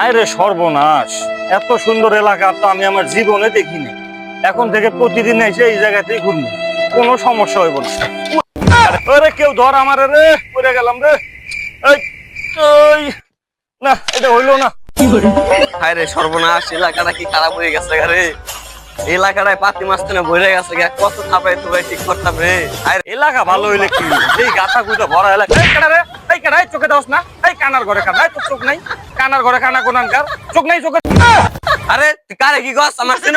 আয় রে সর্বনাশ। এত সুন্দর এলাকা তো আমি আমার জীবনে দেখিনি। এখন থেকে প্রতিদিন এসে এই জায়গাতেই ঘুরবো। কোনো সমস্যা হইব না। ওরে কেউ ধর আমার রে পড়ে গেলাম রে। এই, না এটা হইল না। হায় রে সর্বনাশ এলাকাটা কি খারাপ হয়ে গেছে রে? এলাকাটায় পাতি মাঝখানে ভরে গেছে গা। কত ঠিক করতাম রে। হায় এলাকা ভালো হইলে কি এই গাথা ভরা এলাকা। এই রে? চোখে দাস না। এই কানার ঘরে কানা এই তোর চোখ নাই। কানার ঘরে কানা কোনানকার। চোখ নাই চোখে আরে কারে কি কস? আমার কি?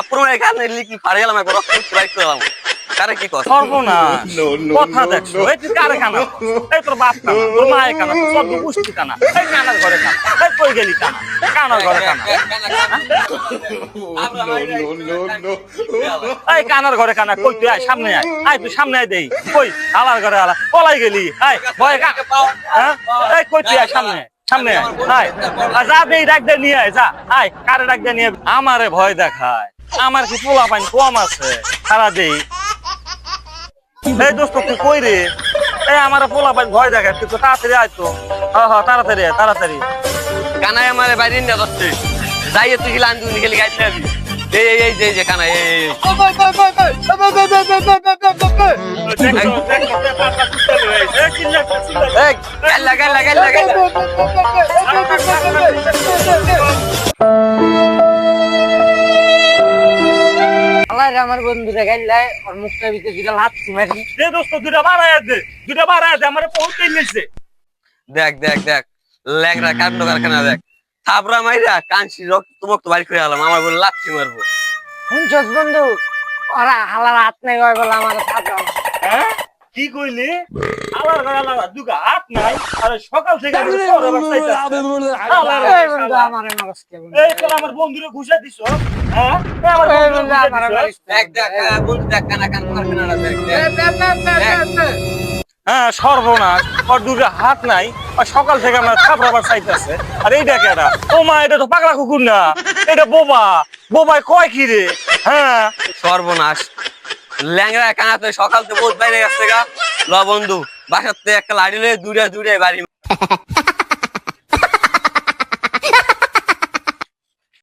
আপুর এখানে লিখি ফাড়ে গেলাম একবার বাইক করলাম কারে কি কস? সর্বনাশ। কথা দেখছ? এই তুই কারে কানা? এই তোর বাপ কানা তোর মায়ের কানা তোর সব পুষ্টি কানা। এই কানার ঘরে কানা এই কই গেলি কানা? কানার ঘরে কানা। এই কানার ঘরে কানা কই তুই আয় সামনে আয়। আয় তুই সামনে আয় দেই। কই? আলার ঘরে আলা। পলাই গেলি। আয় ভয় কা হ্যাঁ? এই কই তুই আয় সামনে আয়, সামনে যা দেই ডাক নিয়ে আয় যা আয় কারে ডাক নিয়ে আমারে ভয় দেখায় আমার কি পোলা পানি কম আছে সারা দেই এই দোস্ত তুই কই রে এই আমার পোলা পানি ভয় দেখায় তুই তো তাড়াতাড়ি আয় তো হ্যাঁ হ্যাঁ তাড়াতাড়ি আয় তাড়াতাড়ি কানাই আমারে বাইরে নিয়ে যাচ্ছে যাইয়ে তুই গেলে আনবি গেলি গাইতে যাবি এই এই এই এই যে কানাই এই এই, গাইলা আল্লাহ রে আমার বন্ধুরা গাইলাই ওর মুখটা ভিতরে দুটা লাথি মারি। দে দোস্ত দুটা বাড়ায় দে দুটা বাড়ায় দে আমার পৌঁছে নিছে দেখ দেখ দেখ ল্যাংরা কাণ্ড কারখানা দেখ। থাবরা মাইরা কাঞ্চি রক্ত বাড়ি করে আলাম আমার বলে লাচ্ছি মারবো। শুনছস বন্ধু? ওরা হালার হাত নেই বলে আমার হ্যাঁ? কি কইলি? আলার ঘরে আলার দুগা হাত নাই আরে সকাল থেকে এই আমার নমস্কার বন্ধু। আমার বন্ধুরে ঘুষা দিছ হ্যাঁ? এই আমার বন্ধুরে আমার দেখ দেখ বন্ধু। দেখ কানা কান কারখানাটা দেখ দেখ। হ্যাঁ সর্বনাশ। ওর দুটো হাত নাই আর সকাল থেকে আমরা থাপড়াবার চাইতেছে আর এইটা কেটা ও মা এটা তো পাগলা কুকুর না। এটা বোবা। বোবাই কয় কি রে? হ্যাঁ? সর্বনাশ। ল্যাংরা কানা সকাল থেকে বহুত বাইরে গেছে গা। ল বন্ধু, বাসার থেকে একটা লাড়ি লয়ে দূরে দূরে বাড়ি।